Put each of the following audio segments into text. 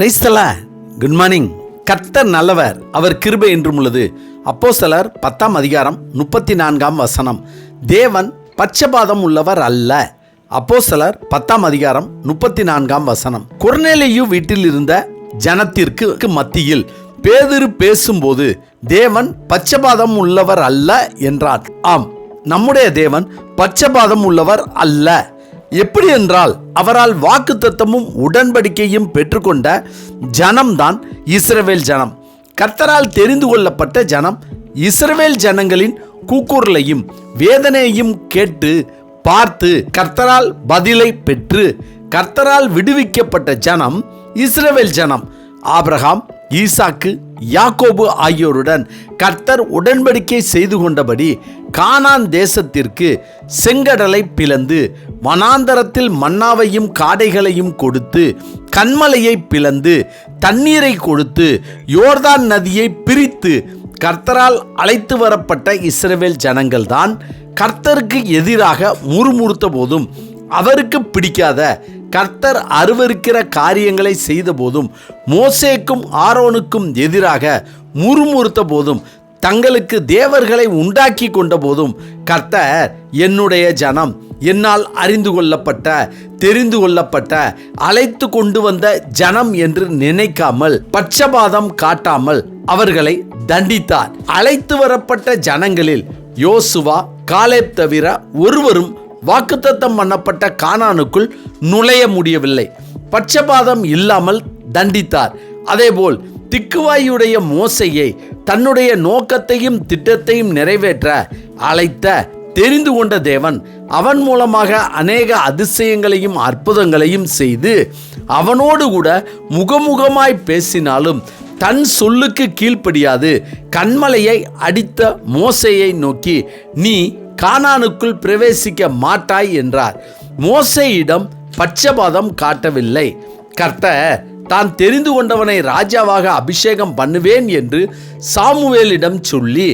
கிரைஸ்தல good morning கர்த்தர் நல்லவர் அவர் கிருபை என்றும் உள்ளது. சிலர் பத்தாம் அதிகாரம் முப்பத்தி நான்காம் வசனம். தேவன் பச்சபாதம் உள்ளவர் அல்ல. அப்போ சிலர் பத்தாம் அதிகாரம் முப்பத்தி நான்காம் வசனம். குர்நேலியு வீட்டில் இருந்த ஜனத்திற்கு மத்தியில் பேதிரு பேசும்போது தேவன் பச்சபாதம் உள்ளவர் அல்ல என்றார். ஆம் நம்முடைய தேவன் பச்சபாதம் உள்ளவர் அல்ல. எப்படி என்றால் அவரால் வாக்கு தத்தமும் உடன்படிக்கையும் பெற்றுக்கொண்ட ஜனம்தான் இஸ்ரவேல் ஜனம். கர்த்தரால் தெரிந்து கொள்ளப்பட்ட ஜனம் இஸ்ரவேல் ஜனங்களின் கூக்குரலையும் வேதனையையும் கேட்டு பார்த்து கர்த்தரால் பதிலை பெற்று கர்த்தரால் விடுவிக்கப்பட்ட ஜனம் இஸ்ரவேல் ஜனம். ஆப்ரஹாம் ஈசாக்கு யாக்கோபு ஆகியோருடன் கர்த்தர் உடன்படிக்கை செய்து கொண்டபடி கானான் தேசத்திற்கு செங்கடலை பிளந்து வனாந்தரத்தில் மன்னாவையும் காடைகளையும் கொடுத்து கண்மலையை பிளந்து தண்ணீரை கொடுத்து யோர்தான் நதியை பிரித்து கர்த்தரால் அழைத்து வரப்பட்ட இஸ்ரவேல் ஜனங்கள்தான் கர்த்தருக்கு எதிராக முறுமுறுத்த போதும் அவருக்கு பிடிக்காத கர்த்தர் அருவருக்கிற காரியங்களை செய்த போதும் மோசேக்கும் ஆரோனுக்கும் எதிராக முறுமுறுத்த போதும் தங்களுக்கு தேவர்களை உண்டாக்கி கொண்ட போதும் கர்த்தர் என்னுடைய ஜனம் என்னால் அறிந்து கொள்ளப்பட்ட தெரிந்து கொள்ளப்பட்ட அழைத்து கொண்டு வந்த ஜனம் என்று நினைக்காமல் பட்சபாதம் காட்டாமல் அவர்களை தண்டித்தார். அழைத்து வரப்பட்ட ஜனங்களில் யோசுவா காலேப் தவிர ஒருவரும் வாக்குத்தத்தம் பண்ணப்பட்ட கானானுக்குள் நுழைய முடியவில்லை. பட்சபாதம் இல்லாமல் தண்டித்தார். அதேபோல் திக்குவாயுடைய மோசையை தன்னுடைய நோக்கத்தையும் திட்டத்தையும் நிறைவேற்ற அழைத்த தெரிந்து கொண்ட தேவன் அவன் மூலமாக அநேக அதிசயங்களையும் அற்புதங்களையும் செய்து அவனோடு கூட முகமுகமாய் பேசினாலும் தன் சொல்லுக்கு கீழ்ப்படியாது கண்மலையை அடித்த மோசையை நோக்கி நீ கானானுக்குள் பிரவேசிக்க மாட்டாய் என்றார். மோசையிடம் பட்சபாதம் காட்டவில்லை. கர்த்தர் தான் தெரிந்து கொண்டவனை ராஜாவாக அபிஷேகம் பண்ணுவேன் என்று சாமுவேலிடம் சொல்லி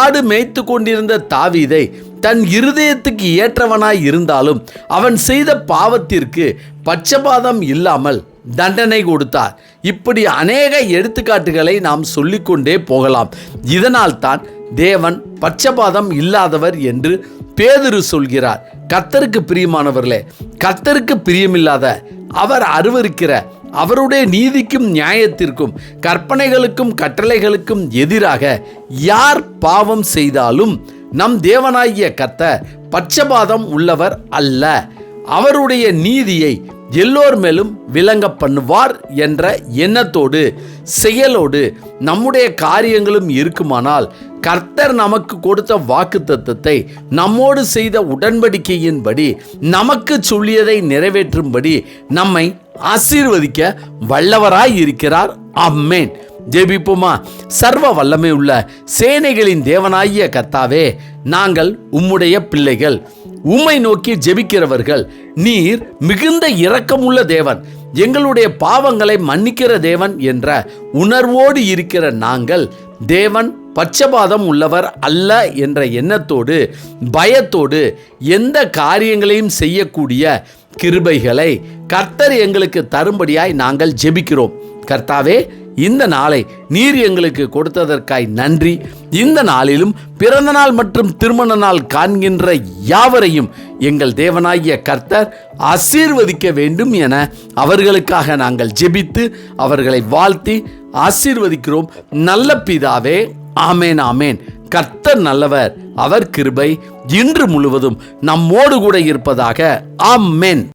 ஆடு மேய்த்து கொண்டிருந்த தாவீதை தன் இருதயத்துக்கு ஏற்றவனாய் இருந்தாலும் அவன் செய்த பாவத்திற்கு பட்சபாதம் இல்லாமல் தண்டனை கொடுத்தார். இப்படி அநேக எடுத்துக்காட்டுகளை நாம் சொல்லிக்கொண்டே போகலாம். இதனால் தான் தேவன் பட்சபாதம் இல்லாதவர் என்று பேதுரு சொல்கிறார். கத்தருக்கு பிரியமானவர்களே கர்த்தருக்கு பிரியமில்லாத அவர் அருவருக்கிற அவருடைய நீதிக்கும் நியாயத்திற்கும் கற்பனைகளுக்கும் கட்டளைகளுக்கும் எதிராக யார் பாவம் செய்தாலும் நம் தேவனாகிய கத்த பட்சபாதம் உள்ளவர் அல்ல. அவருடைய நீதியை எல்லோர் மேலும் விளங்க பண்ணுவார் என்ற எண்ணத்தோடு செயலோடு நம்முடைய காரியங்களும் இருக்குமானால் கர்த்தர் நமக்கு கொடுத்த வாக்கு தத்துவத்தை நம்மோடு செய்த உடன்படிக்கையின்படி நமக்கு சொல்லியதை நிறைவேற்றும்படி நம்மை ஆசீர்வதிக்க வல்லவராய் இருக்கிறார். அம்மேன் ஜெபிப்போமா? சர்வ வல்லமை உள்ள சேனைகளின் தேவனாகிய கர்த்தாவே நாங்கள் உம்முடைய பிள்ளைகள். உம்மை நோக்கி ஜெபிக்கிறவர்கள் நீர் மிகுந்த இரக்கமுள்ள தேவன். எங்களுடைய பாவங்களை மன்னிக்கிற தேவன் என்ற உணர்வோடு இருக்கிற நாங்கள் தேவன் பட்சபாதம் உள்ளவர் அல்ல என்ற எண்ணத்தோடு பயத்தோடு எந்த காரியங்களையும் செய்யக்கூடிய கிருபைகளை கர்த்தர் எங்களுக்கு தரும்படியாய் நாங்கள் ஜெபிக்கிறோம். கர்த்தாவே இந்த நாளை நீர் எங்களுக்கு கொடுத்ததற்காய் நன்றி. இந்த நாளிலும் பிறந்த நாள் மற்றும் திருமண நாள் காண்கின்ற யாவரையும் எங்கள் தேவனாகிய கர்த்தர் ஆசீர்வதிக்க வேண்டும் என அவர்களுக்காக நாங்கள் ஜெபித்து அவர்களை வாழ்த்தி ஆசீர்வதிக்கிறோம். நல்ல பிதாவே ஆமேன் ஆமேன். கர்த்தர் நல்லவர் அவர் கிருபை இன்று முழுவதும் நம்மோடு கூட இருப்பதாக ஆமேன்.